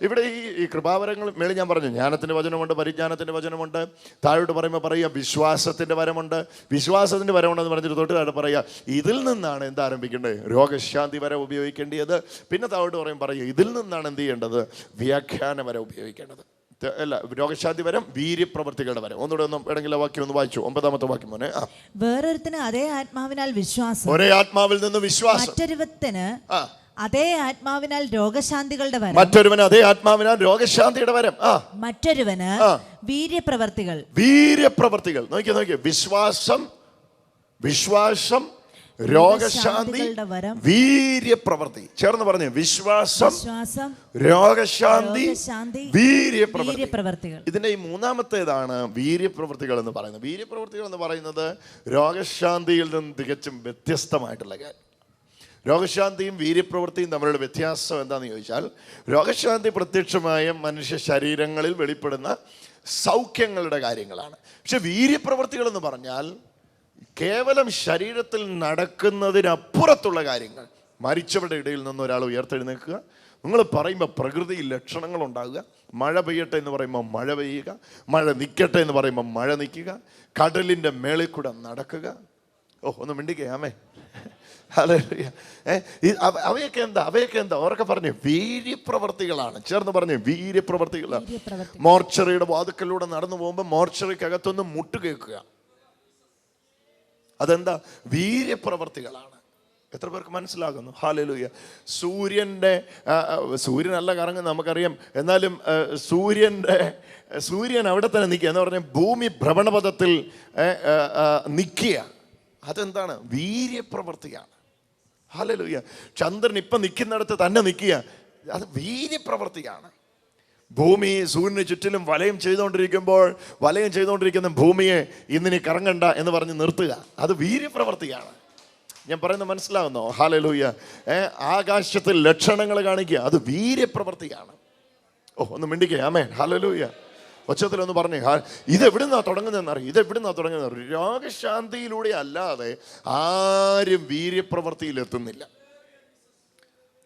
ഇവിടെ ഈ ഈ കൃപാവരങ്ങൾ മേളിൽ ഞാൻ പറഞ്ഞു ജ്ഞാനത്തിന്റെ വചനമുണ്ട് പരിജ്ഞാനത്തിന്റെ വചനമുണ്ട്. താഴോട്ട് പറയുമ്പോൾ പറയുക വിശ്വാസത്തിന്റെ വരമുണ്ട്. വിശ്വാസത്തിന്റെ വരമുണ്ടെന്ന് പറഞ്ഞിട്ട് തൊട്ട് താഴെ പറയുക ഇതിൽ നിന്നാണ് എന്ത് ആരംഭിക്കേണ്ടത്? രോഗശാന്തി വരെ ഉപയോഗിക്കേണ്ടത് പിന്നെ താഴോട്ട് പറയുമ്പോൾ പറയുക ഇതിൽ നിന്നാണ് എന്ത് ചെയ്യേണ്ടത്? വ്യാഖ്യാന വരെ ഉപയോഗിക്കേണ്ടത്. അല്ല രോഗശാന്തി വരം വീര്യപ്രവർത്തികളുടെ വരം. ഒന്നുകൂടെ ഒന്ന് വേണമെങ്കിൽ വാക്യം ഒന്ന് വായിച്ചു. ഒമ്പതാമത്തെ വാക്യം മോനെ.
വേറൊരുത്തിന് അതേ ആത്മാവിനാൽ വിശ്വാസം.
ഒരേ ആത്മാവിൽ നിന്ന് വിശ്വാസം.
മറ്റൊരുവത്തിന് അതേ ആത്മാവിനാൽ രോഗശാന്തികളുടെ വരം.
മറ്റൊരുവന് അതേ ആത്മാവിനാൽ രോഗശാന്തിയുടെ വരം. ആ.
മറ്റൊരുവന് വീര്യപ്രവർത്തികൾ.
വീര്യപ്രവർത്തികൾ. നോക്കി നോക്കി വിശ്വാസം വിശ്വാസം രോഗശാന്തി വീര്യപ്രവൃത്തി. ചേർന്ന് പറഞ്ഞു വിശ്വാസം
രോഗശാന്തി വീര്യപ്രവൃത്തികൾ.
ഇതിന്റെ ഈ മൂന്നാമത്തേതാണ് വീര്യപ്രവൃത്തികൾ എന്ന് പറയുന്നത്. വീര്യപ്രവൃത്തികൾ എന്ന് പറയുന്നത് രോഗശാന്തിയിൽ നിന്ന് തികച്ചും വ്യത്യസ്തമായിട്ടുള്ള കാര്യം. രോഗശാന്തിയും വീര്യപ്രവൃത്തിയും തമ്മിലുള്ള വ്യത്യാസം എന്താണെന്ന് ചോദിച്ചാൽ രോഗശാന്തി പ്രത്യക്ഷമായ മനുഷ്യ ശരീരങ്ങളിൽ വെളിപ്പെടുന്ന സൗഖ്യങ്ങളുടെ കാര്യങ്ങളാണ്. പക്ഷെ വീര്യപ്രവൃത്തികൾ എന്ന് പറഞ്ഞാൽ കേവലം ശരീരത്തിൽ നടക്കുന്നതിനപ്പുറത്തുള്ള കാര്യങ്ങൾ. മരിച്ചവരുടെ ഇടയിൽ നിന്ന് ഒരാൾ ഉയർത്തെഴുന്നേൽക്കുക. നിങ്ങൾ പറയുമ്പോൾ പ്രകൃതിയിൽ ലക്ഷണങ്ങൾ ഉണ്ടാകുക. മഴ പെയ്യട്ടെ എന്ന് പറയുമ്പോൾ മഴ പെയ്യുക. മഴ നിൽക്കട്ടെ എന്ന് പറയുമ്പോൾ മഴ നിൽക്കുക. കടലിന്റെ മേളിൽ കൂടെ നടക്കുക. ഓ ഒന്ന് മിണ്ടിക്കേ ആമേ. ഹല്ലേലൂയ. ഏ, ഈ അവ- അവയൊക്കെ എന്താ? അവയൊക്കെ എന്താ? അവരൊക്കെ പറഞ്ഞു വീര്യപ്രവർത്തികളാണ്. ചേർന്ന് പറഞ്ഞു വീര്യപ്രവർത്തികളാണ്. മോർച്ചറിയുടെ വാതുക്കലൂടെ നടന്നു പോകുമ്പോൾ മോർച്ചറിക്കകത്തൊന്ന് മുട്ട് കേൾക്കുക അതെന്താ? വീര്യപ്രവർത്തികളാണ്. എത്ര പേർക്ക് മനസ്സിലാകുന്നു? ഹാലലൂയ. സൂര്യന്റെ സൂര്യനല്ല കറങ്ങുന്നത് നമുക്കറിയാം. എന്നാലും സൂര്യന്റെ സൂര്യൻ അവിടെ തന്നെ നിൽക്കുക. എന്ന് പറഞ്ഞാൽ ഭൂമി ഭ്രമണപഥത്തിൽ നിൽക്കുക. അതെന്താണ്? വീര്യപ്രവർത്തിയാണ്. ഹാലലൂയ. ചന്ദ്രൻ ഇപ്പം നിൽക്കുന്നിടത്ത് തന്നെ നിൽക്കുക. അത് വീര്യപ്രവർത്തിയാണ്. ഭൂമി സൂര്യന് ചുറ്റിലും വലയം ചെയ്തുകൊണ്ടിരിക്കുമ്പോൾ വലയം ചെയ്തുകൊണ്ടിരിക്കുന്ന ഭൂമിയെ ഇന്നിനി കറങ്ങണ്ട എന്ന് പറഞ്ഞ് നിർത്തുക. അത് വീര്യപ്രവർത്തിയാണ്. ഞാൻ പറയുന്നത് മനസ്സിലാവുന്നോ? ഹാലലൂയ ഏ ആകാശത്തിൽ ലക്ഷണങ്ങൾ കാണിക്കുക. അത് വീര്യപ്രവർത്തിയാണ്. ഓ ഒന്ന് മിണ്ടിക്കുക ആമേ ഹാലലൂയ ഒച്ചത്തിലൊന്ന് പറഞ്ഞു. ഇത് എവിടുന്നാ തുടങ്ങുന്നതെന്ന് അറിയാം? ഇത് എവിടുന്നാ തുടങ്ങുന്നത് രോഗശാന്തിയിലൂടെ അല്ലാതെ ആരും വീര്യപ്രവർത്തിയിൽ എത്തുന്നില്ല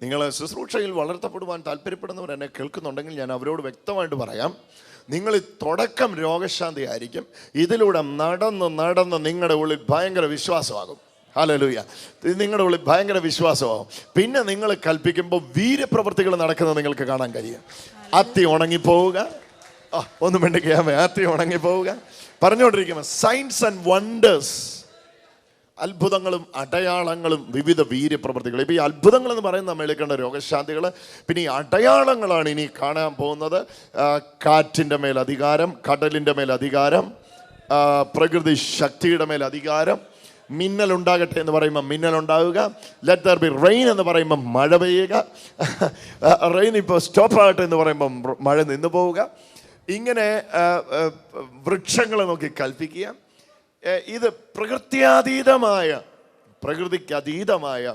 നിങ്ങൾ ശുശ്രൂഷയിൽ വളർത്തപ്പെടുവാൻ താല്പര്യപ്പെടുന്നവർ എന്നെ കേൾക്കുന്നുണ്ടെങ്കിൽ ഞാൻ അവരോട് വ്യക്തമായിട്ട് പറയാം. നിങ്ങൾ തുടക്കം രോഗശാന്തി ആയിരിക്കും. ഇതിലൂടെ നടന്ന് നടന്ന് നിങ്ങളുടെ ഉള്ളിൽ ഭയങ്കര വിശ്വാസമാകും. ഹലലൂയ നിങ്ങളുടെ ഉള്ളിൽ ഭയങ്കര വിശ്വാസമാകും. പിന്നെ നിങ്ങൾ കൽപ്പിക്കുമ്പോൾ വീര്യപ്രവർത്തികൾ നടക്കുന്നത് നിങ്ങൾക്ക് കാണാൻ കഴിയും. അത്തി ഉണങ്ങിപ്പോവുക. ഒന്നും ഒന്നും വേണ്ടിക്കാമേ അത്തി ഉണങ്ങിപ്പോവുക. പറഞ്ഞുകൊണ്ടിരിക്കുമ്പോൾ സയൻസ് ആൻഡ് വണ്ടേഴ്സ് അത്ഭുതങ്ങളും അടയാളങ്ങളും വിവിധ വീര്യപ്രവർത്തികൾ ഇപ്പം ഈ അത്ഭുതങ്ങൾ എന്ന് പറയുന്ന നമ്മൾ എടുക്കേണ്ട രോഗശാന്തികൾ പിന്നെ ഈ അടയാളങ്ങളാണ് ഇനി കാണാൻ പോകുന്നത്. കാറ്റിന്റെ മേൽ അധികാരം കടലിന്റെ മേൽ അധികാരം പ്രകൃതി ശക്തിയുടെ മേൽ അധികാരം മിന്നൽ ഉണ്ടാകട്ടെ എന്ന് പറയുമ്പോൾ മിന്നൽ ഉണ്ടാവുക ലെറ്റ് ദർ ബി റെയിൻ എന്ന് പറയുമ്പോൾ മഴ പെയ്യുക റെയിൻ ഇപ്പോൾ സ്റ്റോപ്പ് ആകട്ടെ എന്ന് പറയുമ്പോൾ മഴ നിന്നു പോവുക. ഇങ്ങനെ വൃക്ഷങ്ങളെ നോക്കി കൽപ്പിക്കുക. ഇത് പ്രകൃത്യാതീതമായ പ്രകൃതിക്ക് അതീതമായ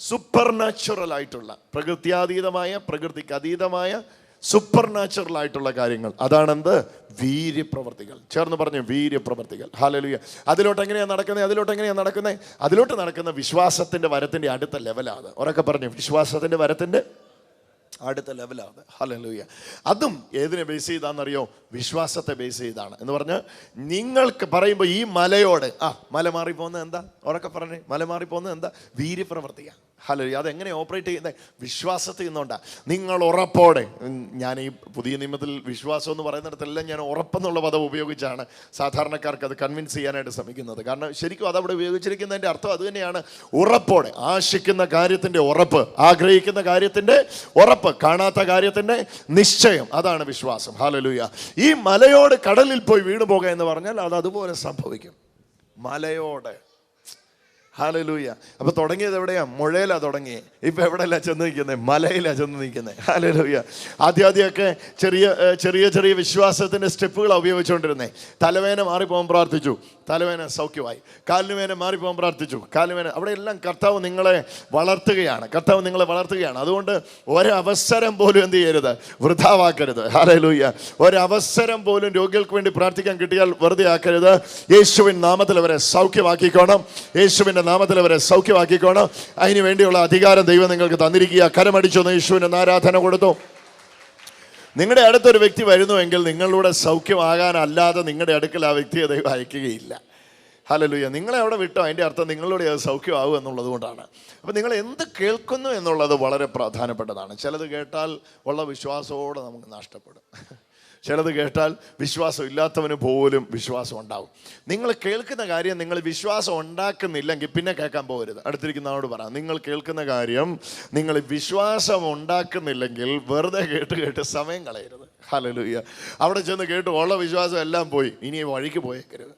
സൂപ്പർ നാച്ചുറൽ ആയിട്ടുള്ള പ്രകൃത്യാതീതമായ പ്രകൃതിക്ക് അതീതമായ സൂപ്പർ നാച്ചുറൽ ആയിട്ടുള്ള കാര്യങ്ങൾ. അതാണെന്ത്? വീര്യപ്രവർത്തികൾ. ചേർന്ന് പറഞ്ഞു വീര്യപ്രവർത്തികൾ. ഹാലലുയ അതിലോട്ട് എങ്ങനെയാണ് നടക്കുന്നത് അതിലോട്ട് എങ്ങനെയാണ് നടക്കുന്നത് അതിലോട്ട് നടക്കുന്ന വിശ്വാസത്തിന്റെ വരത്തിന്റെ അടുത്ത ലെവലാണ് ഉറക്കെ പറഞ്ഞു വിശ്വാസത്തിന്റെ വരത്തിന്റെ അടുത്ത ലെവലാണ്. ഹലലൂയ അതും ഏതിനെ ബേസ് ചെയ്താണെന്നറിയോ വിശ്വാസത്തെ ബേസ് ചെയ്താണ്. എന്ന് പറഞ്ഞ് നിങ്ങൾക്ക് പറയുമ്പോൾ ഈ മലയോട് ആ മല മാറിപ്പോകുന്നത് എന്താ? ഉറക്കെ പറഞ്ഞേ മല മാറിപ്പോകുന്നത് എന്താ? വീര്യപ്രവർത്തിയാണ് ഹലോ അതെങ്ങനെ ഓപ്പറേറ്റ് ചെയ്യുന്നത് വിശ്വാസത്തിൽ നിന്നുകൊണ്ടാണ് നിങ്ങൾ ഉറപ്പോടെ ഞാൻ ഈ പുതിയ നിയമത്തിൽ വിശ്വാസം എന്ന് പറയുന്നിടത്തെല്ലാം ഞാൻ ഉറപ്പെന്നുള്ള പദം ഉപയോഗിച്ചാണ് സാധാരണക്കാർക്ക് അത് കൺവിൻസ് ചെയ്യാനായിട്ട് ശ്രമിക്കുന്നത്. കാരണം ശരിക്കും അതവിടെ ഉപയോഗിച്ചിരിക്കുന്നതിന്റെ അർത്ഥം അത് തന്നെയാണ്. ഉറപ്പോടെ ആശിക്കുന്ന കാര്യത്തിന്റെ ഉറപ്പ് ആഗ്രഹിക്കുന്ന കാര്യത്തിന്റെ ഉറപ്പ് കാണാത്ത കാര്യത്തിന്റെ നിശ്ചയം. അതാണ് വിശ്വാസം. ഹാലലൂയ ഈ മലയോട് കടലിൽ പോയി വീണു പോകുക എന്ന് പറഞ്ഞാൽ അത് അതുപോലെ സംഭവിക്കും. മലയോട്. ഹാലലൂയ. അപ്പൊ തുടങ്ങിയത് എവിടെയാ? മുഴയിലാ തുടങ്ങി. ഇപ്പൊ എവിടെയല്ല ചെന്ന് നിൽക്കുന്നത് മലയിലാ ചെന്ന് നിൽക്കുന്നത് ഹാലലൂയ. ആദ്യാദ്യമൊക്കെ ചെറിയ ചെറിയ ചെറിയ വിശ്വാസത്തിന്റെ സ്റ്റെപ്പുകളാണ് ഉപയോഗിച്ചുകൊണ്ടിരുന്നത് തലവേന മാറിപ്പോകാൻ പ്രാർത്ഥിച്ചു. തലവേന സൗഖ്യമായി. കാലിനുവേന മാറിപ്പോകാൻ പ്രാർത്ഥിച്ചു. കാലിനുവേന അവിടെ എല്ലാം കർത്താവ് നിങ്ങളെ വളർത്തുകയാണ്. കർത്താവ് നിങ്ങളെ വളർത്തുകയാണ്. അതുകൊണ്ട് ഒരവസരം പോലും എന്ത് ചെയ്യരുത്? വൃഥാവാക്കരുത്. ഹാലലൂയ. ഒരവസരം പോലും രോഗികൾക്ക് വേണ്ടി പ്രാർത്ഥിക്കാൻ കിട്ടിയാൽ വെറുതെ ആക്കരുത്. യേശുവിൻ നാമത്തിൽ അവരെ സൗഖ്യമാക്കിക്കോണം. യേശുവിന്റെ നാമത്തിൽ അവരെ സൗഖ്യമാക്കിക്കോണം. അതിനു വേണ്ടിയുള്ള അധികാരം ദൈവം നിങ്ങൾക്ക് തന്നിരിക്കുക. കരമടിച്ചൊന്ന് യേശുവിന് ആരാധന കൊടുത്തു. നിങ്ങളുടെ അടുത്തൊരു വ്യക്തി വരുന്നുവെങ്കിൽ നിങ്ങളുടെ സൗഖ്യമാകാനല്ലാതെ നിങ്ങളുടെ അടുക്കൽ ആ വ്യക്തിയെ ദൈവം അയക്കുകയില്ല. ഹലലുയ്യ നിങ്ങളെ അവിടെ വിട്ടോ? അതിന്റെ അർത്ഥം നിങ്ങളുടെ അത് സൗഖ്യമാകും എന്നുള്ളത് കൊണ്ടാണ്. അപ്പം നിങ്ങൾ എന്ത് കേൾക്കുന്നു എന്നുള്ളത് വളരെ പ്രധാനപ്പെട്ടതാണ്. ചിലത് കേട്ടാൽ ഉള്ള വിശ്വാസോടെ നമുക്ക് നഷ്ടപ്പെടും. ചിലത് കേട്ടാൽ വിശ്വാസം ഇല്ലാത്തവന് പോലും വിശ്വാസം ഉണ്ടാവും. നിങ്ങൾ കേൾക്കുന്ന കാര്യം നിങ്ങൾ വിശ്വാസം ഉണ്ടാക്കുന്നില്ലെങ്കിൽ പിന്നെ കേൾക്കാൻ പോകരുത്. അടുത്തിരിക്കുന്ന ആളോട് പറ നിങ്ങൾ കേൾക്കുന്ന കാര്യം നിങ്ങൾ വിശ്വാസം ഉണ്ടാക്കുന്നില്ലെങ്കിൽ വെറുതെ കേട്ട് കേട്ട് സമയം കളയരുത്. ഹലലുയ്യ അവിടെ ചെന്ന് കേട്ട് ഉള്ള വിശ്വാസം എല്ലാം പോയി. ഇനി വഴിക്ക് പോയേക്കരുത്.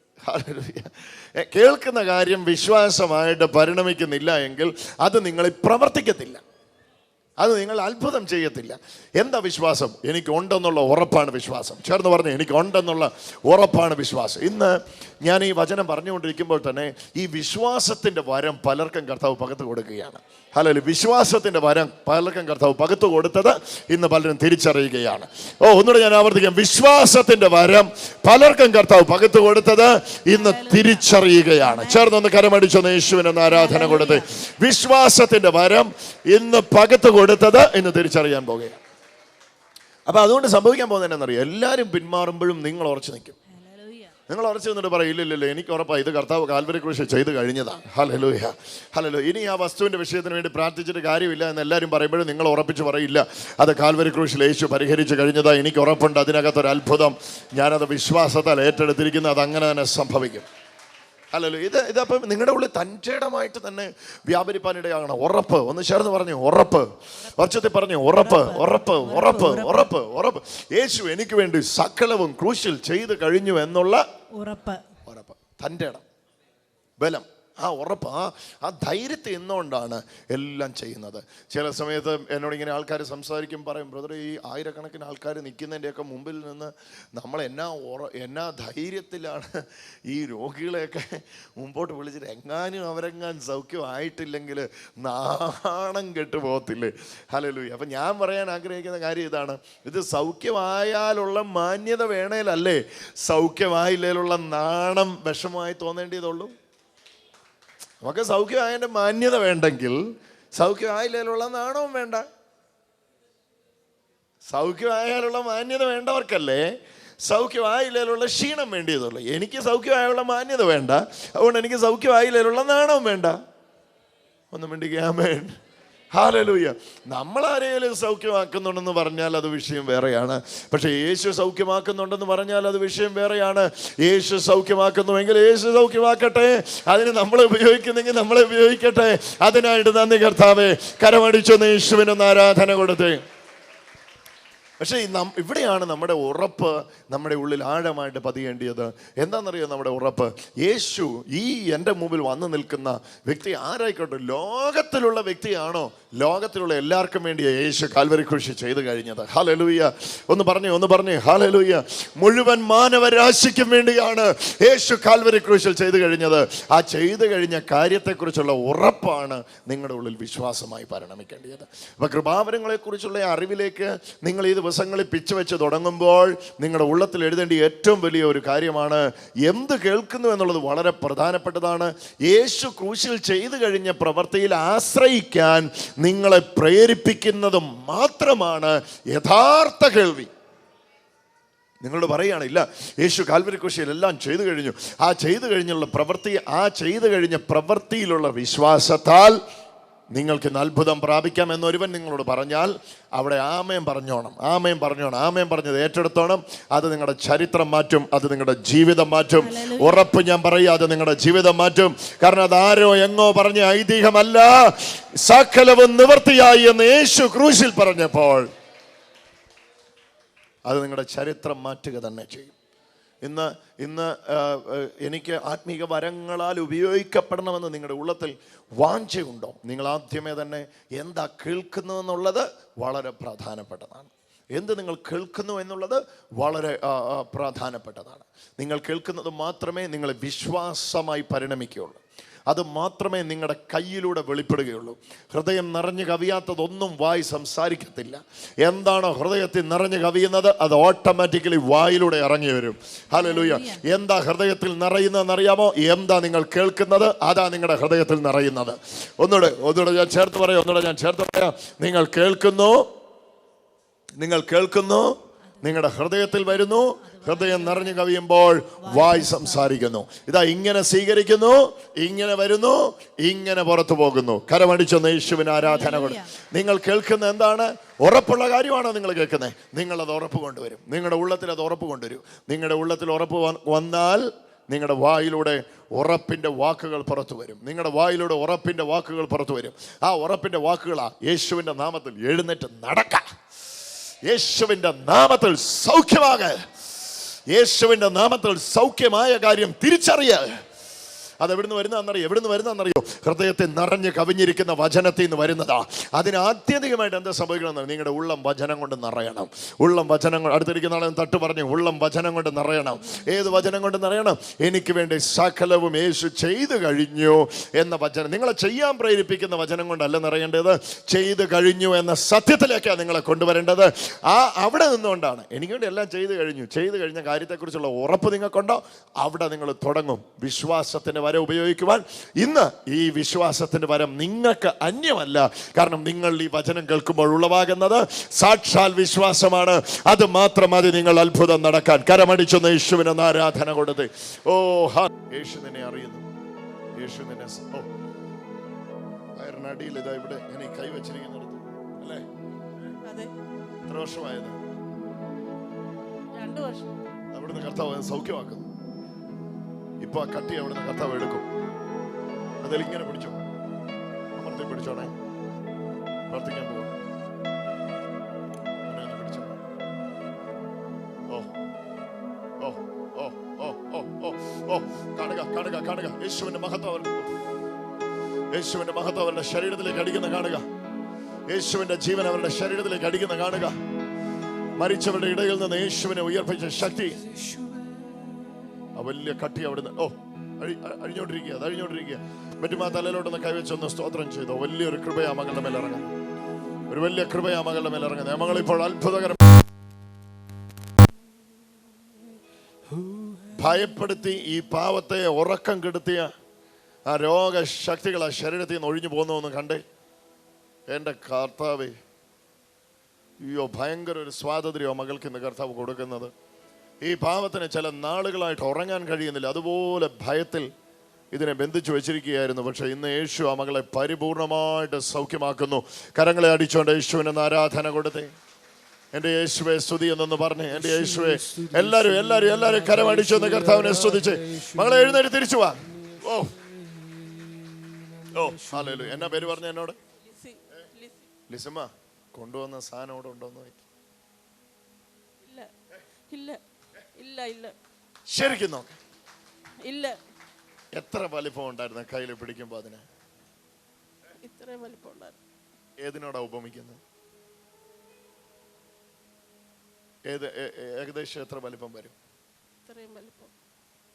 കേൾക്കുന്ന കാര്യം വിശ്വാസമായിട്ട് പരിണമിക്കുന്നില്ല എങ്കിൽ അത് നിങ്ങളിൽ പ്രവർത്തിക്കത്തില്ല. അത് നിങ്ങൾ അത്ഭുതം ചെയ്യത്തില്ല. എന്താ വിശ്വാസം? എനിക്ക് ഉണ്ടെന്നുള്ള ഉറപ്പാണ് വിശ്വാസം. ചേർന്ന് പറഞ്ഞു എനിക്ക് ഉണ്ടെന്നുള്ള ഉറപ്പാണ് വിശ്വാസം. ഇന്ന് ഞാൻ ഈ വചനം പറഞ്ഞുകൊണ്ടിരിക്കുമ്പോൾ തന്നെ ഈ വിശ്വാസത്തിന്റെ വരം പലർക്കും കർത്താവ് പകത്ത് കൊടുക്കുകയാണ്. ഹലോ വിശ്വാസത്തിന്റെ വരം പലർക്കും കർത്താവ് പകത്ത് കൊടുത്തത് ഇന്ന് പലരും തിരിച്ചറിയുകയാണ്. ഓ ഒന്നുകൂടെ ഞാൻ ആവർത്തിക്കാം. വിശ്വാസത്തിന്റെ വരം പലർക്കും കർത്താവ് പകത്ത് കൊടുത്തത് ഇന്ന് തിരിച്ചറിയുകയാണ്. ചേർന്നൊന്ന് കരമടിച്ചൊന്ന് യേശുവിനൊന്ന് ആരാധന കൊടുത്ത്. വിശ്വാസത്തിന്റെ വരം ഇന്ന് പകത്ത് കൊടുത്തത് എന്ന് തിരിച്ചറിയാൻ പോകുകയാണ്. അപ്പൊ അതുകൊണ്ട് സംഭവിക്കാൻ പോകുന്നത് എന്നറിയാം എല്ലാവരും പിന്മാറുമ്പോഴും നിങ്ങൾ ഉറച്ചു നിൽക്കും. നിങ്ങൾ ഉറച്ചു നിന്നിട്ട് പറയും ഇല്ല ഇല്ല ഇല്ല എനിക്ക് ഉറപ്പാണ് ഇത് കർത്താവ് കാൽവരി കൃഷി ചെയ്ത് കഴിഞ്ഞതാണ് ഹ ഹലലോ ഇനി ആ വസ്തുവിന്റെ വിഷയത്തിന് വേണ്ടി പ്രാർത്ഥിച്ചിട്ട് കാര്യമില്ല എന്ന് എല്ലാവരും പറയുമ്പോഴും നിങ്ങൾ ഉറപ്പിച്ച് പറയില്ല. അത് കാൽവരി ക്രൂശിൽ യേശു പരിഹരിച്ച് കഴിഞ്ഞതാ എനിക്ക് ഉറപ്പുണ്ട്. അതിനകത്തൊരു അത്ഭുതം ഞാനത് വിശ്വാസത്താൽ ഏറ്റെടുത്തിരിക്കുന്നത് അത് അങ്ങനെ തന്നെ സംഭവിക്കും. അല്ലല്ലോ ഇത് ഇതപ്പം നിങ്ങളുടെ ഉള്ളിൽ തൻചേടമായിട്ട് തന്നെ വ്യാപരിപ്പാനിടയാകണം. ഉറപ്പ്. ഒന്ന് ചേർന്ന് പറഞ്ഞു ഉറപ്പ്. വർഷത്തിൽ പറഞ്ഞു ഉറപ്പ് ഉറപ്പ് ഉറപ്പ് ഉറപ്പ് ഉറപ്പ്. യേശു എനിക്ക് വേണ്ടി സകലവും ക്രൂശിൽ ചെയ്ത് കഴിഞ്ഞു എന്നുള്ള
ഉറപ്പ്.
ഉറപ്പ്. തന്റെ ഇടം ബലം. ആ ഉറപ്പ്. ആ ആ ധൈര്യത്തെ എന്നുകൊണ്ടാണ് എല്ലാം ചെയ്യുന്നത്. ചില സമയത്ത് എന്നോട് ഇങ്ങനെ ആൾക്കാർ സംസാരിക്കും പറയും ബ്രദർ ഈ ആയിരക്കണക്കിന് ആൾക്കാർ നിൽക്കുന്നതിന്റെയൊക്കെ മുമ്പിൽ നിന്ന് നമ്മൾ എന്നാ ഉറ എന്നാ ധൈര്യത്തിലാണ് ഈ രോഗികളെയൊക്കെ മുമ്പോട്ട് വിളിച്ചിട്ട് എങ്ങാനും അവരെങ്ങാൻ സൗഖ്യമായിട്ടില്ലെങ്കിൽ നാണം കെട്ട് പോകത്തില്ലേ? ഹലോ അപ്പം ഞാൻ പറയാൻ ആഗ്രഹിക്കുന്ന കാര്യം ഇതാണ്. ഇത് സൗഖ്യമായാലുള്ള മാന്യത വേണേലല്ലേ സൗഖ്യമായില്ലേലുള്ള നാണം വിഷമമായി തോന്നേണ്ടതുള്ളൂ നമുക്ക് സൗഖ്യമായതിന്റെ മാന്യത വേണ്ടെങ്കിൽ സൗഖ്യമായില്ലേലുള്ള നാണവും വേണ്ട. സൗഖ്യമായാലുള്ള മാന്യത വേണ്ടവർക്കല്ലേ സൗഖ്യമായില്ലേലുള്ള ക്ഷീണം വേണ്ടിയതുള്ളൂ. എനിക്ക് സൗഖ്യമായുള്ള മാന്യത വേണ്ട. അതുകൊണ്ട് എനിക്ക് സൗഖ്യമായില്ലേലുള്ള നാണവും വേണ്ട. ഒന്നും വേണ്ടിക്കാമേൻ ഹാലലൂയ. നമ്മൾ ആരെങ്കിലും സൗഖ്യമാക്കുന്നുണ്ടെന്ന് പറഞ്ഞാൽ അത് വിഷയം വേറെയാണ്. പക്ഷേ യേശു സൗഖ്യമാക്കുന്നുണ്ടെന്ന് പറഞ്ഞാൽ അത് വിഷയം വേറെയാണ്. യേശു സൗഖ്യമാക്കുന്നുവെങ്കിൽ യേശു സൗഖ്യമാക്കട്ടെ. അതിന് നമ്മൾ ഉപയോഗിക്കുന്നെങ്കിൽ നമ്മളെ ഉപയോഗിക്കട്ടെ. അതിനായിട്ട് നന്ദി കർത്താവേ. കരമടിച്ചൊന്ന് യേശുവിനൊന്ന് ആരാധന കൊടുത്തേ. പക്ഷേ നം ഇവിടെയാണ് നമ്മുടെ ഉറപ്പ് നമ്മുടെ ഉള്ളിൽ ആഴമായിട്ട് പതിയേണ്ടിയത്. എന്താണെന്നറിയോ നമ്മുടെ ഉറപ്പ്? യേശു ഈ എന്റെ മുമ്പിൽ വന്നു നിൽക്കുന്ന വ്യക്തി ആരായിക്കോട്ടെ? ലോകത്തിലുള്ള വ്യക്തിയാണോ? ലോകത്തിലുള്ള എല്ലാവർക്കും വേണ്ടിയ യേശു കാൽവരി കൃഷി ചെയ്തു കഴിഞ്ഞത്. ഹാലലൂയ്യ ഒന്ന് പറഞ്ഞേ ഒന്ന് പറഞ്ഞേ. ഹാലലൂയ്യ മുഴുവൻ മാനവരാശിക്കും വേണ്ടിയാണ് യേശു കാൽവരി ക്രൂശിൽ ചെയ്തു കഴിഞ്ഞത്. ആ ചെയ്തു കഴിഞ്ഞ കാര്യത്തെക്കുറിച്ചുള്ള ഉറപ്പാണ് നിങ്ങളുടെ ഉള്ളിൽ വിശ്വാസമായി പരിണമിക്കേണ്ടത് അപ്പോൾ കൃപാവരങ്ങളെക്കുറിച്ചുള്ള അറിവിലേക്ക് നിങ്ങൾ ഈ ദിവസങ്ങളിൽ പിച്ച് വെച്ച് തുടങ്ങുമ്പോൾ നിങ്ങളുടെ ഉള്ളത്തിൽ എഴുതേണ്ട ഏറ്റവും വലിയ ഒരു കാര്യമാണ് എന്ത് കേൾക്കുന്നു എന്നുള്ളത് വളരെ പ്രധാനപ്പെട്ടതാണ്. യേശു ക്രൂശിൽ ചെയ്തു കഴിഞ്ഞ പ്രവൃത്തിയിൽ ആശ്രയിക്കാൻ നിങ്ങളെ പ്രേരിപ്പിക്കുന്നത് മാത്രമാണ് യഥാർത്ഥ കേൾവി. നിങ്ങളോട് പറയുകയാണ് ഇല്ല യേശു കാൽവരി എല്ലാം ചെയ്തു കഴിഞ്ഞു. ആ ചെയ്തു കഴിഞ്ഞുള്ള പ്രവൃത്തി ആ ചെയ്തു കഴിഞ്ഞ പ്രവൃത്തിയിലുള്ള വിശ്വാസത്താൽ നിങ്ങൾക്ക് അത്ഭുതം പ്രാപിക്കാം എന്നൊരുവൻ നിങ്ങളോട് പറഞ്ഞാൽ അവിടെ ആമയം പറഞ്ഞോണം. ആമയം പറഞ്ഞോണം. ആമയം പറഞ്ഞത് ഏറ്റെടുത്തോണം. അത് നിങ്ങളുടെ ചരിത്രം മാറ്റും. അത് നിങ്ങളുടെ ജീവിതം മാറ്റും. ഉറപ്പ് ഞാൻ പറയുക അത് നിങ്ങളുടെ ജീവിതം മാറ്റും. കാരണം അത് ആരോ എങ്ങോ പറഞ്ഞ ഐതിഹ്യമല്ല. സകലവും നിവർത്തിയായി എന്ന് യേശു ക്രൂശിൽ പറഞ്ഞപ്പോൾ അത് നിങ്ങളുടെ ചരിത്രം മാറ്റുക തന്നെ ചെയ്യും. ഇന്ന് ഇന്ന് എനിക്ക് ആത്മീക വരങ്ങളാൽ ഉപയോഗിക്കപ്പെടണമെന്ന് നിങ്ങളുടെ ഉള്ളത്തിൽ വാഞ്ചയുണ്ടോ? നിങ്ങൾ ആദ്യമേ തന്നെ എന്താ കേൾക്കുന്നതെന്നുള്ളത് വളരെ പ്രധാനപ്പെട്ടതാണ്. എന്ത് നിങ്ങൾ കേൾക്കുന്നു എന്നുള്ളത് വളരെ പ്രധാനപ്പെട്ടതാണ്. നിങ്ങൾ കേൾക്കുന്നത് മാത്രമേ നിങ്ങളെ വിശ്വാസമായി പരിണമിക്കുകയുള്ളൂ. അത് മാത്രമേ നിങ്ങളുടെ കയ്യിലൂടെ വെളിപ്പെടുകയുള്ളൂ. ഹൃദയം നിറഞ്ഞു കവിയാത്തതൊന്നും വായി സംസാരിക്കത്തില്ല. എന്താണോ ഹൃദയത്തിൽ നിറഞ്ഞു കവിയുന്നത്? അത് ഓട്ടോമാറ്റിക്കലി വായിലൂടെ ഇറങ്ങി വരും. ഹലലൂയ എന്താ ഹൃദയത്തിൽ നിറയുന്നതെന്ന് അറിയാമോ? എന്താ നിങ്ങൾ കേൾക്കുന്നത്? അതാ നിങ്ങളുടെ ഹൃദയത്തിൽ നിറയുന്നത്. ഒന്നുകൂടെ ഒന്നുകൂടെ ഞാൻ ചേർത്ത് പറയാം ഒന്നുകൂടെ ഞാൻ ചേർത്ത് പറയാം. നിങ്ങൾ കേൾക്കുന്നു? നിങ്ങൾ കേൾക്കുന്നു? നിങ്ങളുടെ ഹൃദയത്തിൽ വരുന്നു. ഹൃദയം നിറഞ്ഞു കവിയുമ്പോൾ വായി സംസാരിക്കുന്നു. ഇതാ ഇങ്ങനെ സ്വീകരിക്കുന്നു ഇങ്ങനെ വരുന്നു ഇങ്ങനെ പുറത്തു പോകുന്നു. കരമടിച്ചൊന്ന് യേശുവിന് ആരാധന കൊടുക്കും നിങ്ങൾ കേൾക്കുന്ന എന്താണ്? ഉറപ്പുള്ള കാര്യമാണോ നിങ്ങൾ കേൾക്കുന്നത് നിങ്ങളത് ഉറപ്പ് കൊണ്ടുവരും. നിങ്ങളുടെ ഉള്ളത്തിൽ അത് ഉറപ്പ് കൊണ്ടുവരും. നിങ്ങളുടെ ഉള്ളത്തിൽ ഉറപ്പ് വന്നാൽ നിങ്ങളുടെ വായിലൂടെ ഉറപ്പിന്റെ വാക്കുകൾ പുറത്തു വരും. നിങ്ങളുടെ വായിലൂടെ ഉറപ്പിന്റെ വാക്കുകൾ പുറത്തു വരും. ആ ഉറപ്പിന്റെ വാക്കുകളാ യേശുവിന്റെ നാമത്തിൽ എഴുന്നേറ്റ് നടക്കാം. യേശുവിന്റെ നാമത്തിൽ സൗഖ്യമാക. യേശുവിന്റെ നാമത്തിൽ സൗഖ്യമായ കാര്യം തിരിച്ചറിയുക അത് എവിടുന്ന് വരുന്നതെന്നറിയോ എവിടുന്ന് വരുന്നതെന്നറിയോ ഹൃദയത്തെ നിറഞ്ഞ് കവിഞ്ഞിരിക്കുന്ന വചനത്തിൽ നിന്ന് വരുന്നതാ. അതിന് ആത്യന്തികമായിട്ട് എന്താ സംഭവിക്കണമെന്ന് നിങ്ങളുടെ ഉള്ളം വചനം കൊണ്ട് നിറയണം. ഉള്ളം വചനം അടുത്തിരിക്കുന്ന ആളെ തട്ട് പറഞ്ഞു ഉള്ളം വചനം കൊണ്ട് നിറയണം. ഏത് വചനം കൊണ്ട് നിറയണം? എനിക്ക് വേണ്ടി സകലവും യേശു ചെയ്തു കഴിഞ്ഞു എന്ന വചനം. നിങ്ങളെ ചെയ്യാൻ പ്രേരിപ്പിക്കുന്ന വചനം കൊണ്ടല്ല നിറയേണ്ടത്. ചെയ്തു കഴിഞ്ഞു എന്ന സത്യത്തിലേക്കാണ് നിങ്ങളെ കൊണ്ടുവരേണ്ടത്. ആ അവിടെ നിന്നുകൊണ്ടാണ്. എനിക്ക് വേണ്ടി എല്ലാം ചെയ്തു കഴിഞ്ഞു. ചെയ്തു കഴിഞ്ഞ കാര്യത്തെക്കുറിച്ചുള്ള ഉറപ്പ് നിങ്ങൾക്കുണ്ടോ? അവിടെ നിങ്ങൾ തുടങ്ങും. വിശ്വാസത്തിന്റെ വരം ഉപയോഗിക്കുവാൻ ഇന്ന് ഈ വിശ്വാസത്തിന്റെ വരം നിങ്ങൾക്ക് അന്യമല്ല. കാരണം നിങ്ങൾ ഈ വചനം കേൾക്കുമ്പോൾ ഉളവാകുന്നത് സാക്ഷാൽ വിശ്വാസമാണ്. അത് മാത്രം മതി നിങ്ങൾ അത്ഭുതം നടക്കാൻ. കരമടിച്ചൊന്ന് യേശുവിന് ഒന്ന് ആരാധന കൊടുത്ത്. ഓ ഹാ. യേശു നിന്നെ അറിയുന്നു. യേശു നിന്നെ ഓ. വയറിനടിയിൽ ഇതാ ഇവിടെ ഞാൻ ഈ കൈ വെച്ചിരിക്കുന്നിടത്ത്. അല്ലേ? എത്ര വർഷമായത്?
രണ്ടു വർഷം.
അവിടുന്ന് കർത്താവ് സൗഖ്യമാക്കുന്നു. ഇപ്പൊ ആ കട്ടി അവിടുന്ന് കർത്താവ് എടുക്കും. അതിൽ ഇങ്ങനെ പിടിച്ചോ. അമർത്തി പിടിച്ചോണേ. പ്രാർത്ഥിക്കാൻ പോകും പിടിച്ചോ. ഓ ഓ ഓ ഓ ഓ കാണുക കാണുക കാണുക. യേശുവിന്റെ മഹത്വം യേശുവിന്റെ മഹത്വം അവരുടെ ശരീരത്തിലേക്ക് അടിക്കുന്ന കാണുക. യേശുവിന്റെ ജീവൻ അവരുടെ ശരീരത്തിലേക്ക് അടിക്കുന്ന കാണുക. മരിച്ചവരുടെ ഇടയിൽ നിന്ന് യേശുവിനെ ഉയർപ്പിച്ച ശക്തി വലിയ കട്ടി അവിടുന്ന്. ഓ അഴി അഴിഞ്ഞോണ്ടിരിക്കുക അത് അഴിഞ്ഞോണ്ടിരിക്കുക. മറ്റും ആ തലയിലോട്ടൊന്ന് കൈവച്ചൊന്ന് സ്തോത്രം ചെയ്തോ. വലിയൊരു കൃപയാ മകളുടെ മേൽ ഇറങ്ങുന്നു ഒരു വലിയ കൃപയാ മകളുടെ മേലിറങ്ങുന്നത്. മകളിപ്പോൾ അത്ഭുതകരം ഭയപ്പെടുത്തി ഈ പാവത്തെ ഉറക്കം കെടുത്തിയ ആ രോഗശക്തികൾ ആ ശരീരത്തിൽ നിന്ന് ഒഴിഞ്ഞു പോകുന്നുവെന്ന് കണ്ടേ? എന്റെ കർത്താവേ അയ്യോ ഭയങ്കര ഒരു സ്വാതന്ത്ര്യമോ മകൾക്ക് ഇന്ന് കർത്താവ് കൊടുക്കുന്നത്. ഈ പാവത്തിന് ചില നാളുകളായിട്ട് ഉറങ്ങാൻ കഴിയുന്നില്ല. അതുപോലെ ഭയത്തിൽ ഇതിനെ ബന്ധിച്ചു വെച്ചിരിക്കുകയായിരുന്നു. പക്ഷേ ഇന്ന് യേശു ആ മകളെ പരിപൂർണമായിട്ട് സൗഖ്യമാക്കുന്നു. കരങ്ങളെ അടിച്ചുകൊണ്ട് യേശുവിന് ഒന്ന് ആരാധന കൊടുത്തേ. എന്റെ യേശുവെ സ്തുതി എന്നൊന്ന് പറഞ്ഞ്. എന്റെ യേശുവെ എല്ലാവരും എല്ലാവരും എല്ലാവരും കരമടിച്ചു എന്ന് കർത്താവിനെ സ്തുതിച്ച്. മകളെ എഴുന്നേറ്റ് തിരിച്ചു വാ. ഓ. ഓ ഹല്ലേലൂയ എന്നാ പേര് പറഞ്ഞു എന്നോട്?
ലിസി ലിസി
ലിസമ്മ കൊണ്ടുവന്ന സാധനം അവിടെ ഉണ്ടോന്ന്
ഇല്ല. ഇല്ല ഇല്ല.
ശരിക്കും നോക്ക്.
ഇല്ല.
എത്ര വലിപ്പം ഉണ്ടായിരുന്നു കയ്യിൽ പിടിക്കുമ്പോൾ അതിന്?
ഇത്ര വലിപ്പം ഉണ്ടായിരുന്നു.
ഏതിനോടാ ഉപമിക്കുന്നത്? ഏത് ഏകദേശം എത്ര വലിപ്പം വരും?
ഇത്രയും വലിപ്പം.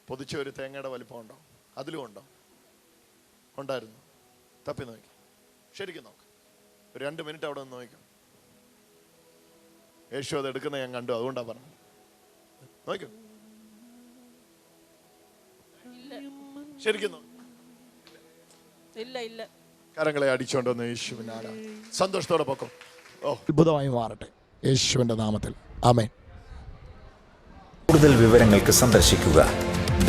പൊതിച്ച ഒരു തേങ്ങയുടെ വലിപ്പം ഉണ്ടോ? അതിലും ഉണ്ടോ? ഉണ്ടായിരുന്നു. തപ്പി നോക്കി. ശരിക്കും നോക്ക്. ഒരു രണ്ട് മിനിറ്റ് അവിടെ നിന്ന് നോക്കാം. യേശു അത് എടുക്കുന്ന ഞാൻ കണ്ടു. അതുകൊണ്ടാണ് പറഞ്ഞു നോക്കൂ.
ഇല്ല
ശരിക്കും
ഇല്ല ഇല്ല.
കരങ്ങളെ അടിച്ചുകൊണ്ടുവന്ന് യേശുവിനാണ് സന്തോഷത്തോടെ പൊക്കം. ഓ. അത്ഭുതമായി മാറട്ടെ. യേശുവിന്റെ നാമത്തിൽ. ആമേൻ.
കൂടുതൽ വിവരങ്ങൾക്ക് സന്ദർശിക്കുക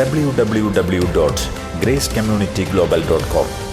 W W W dot grace community global dot com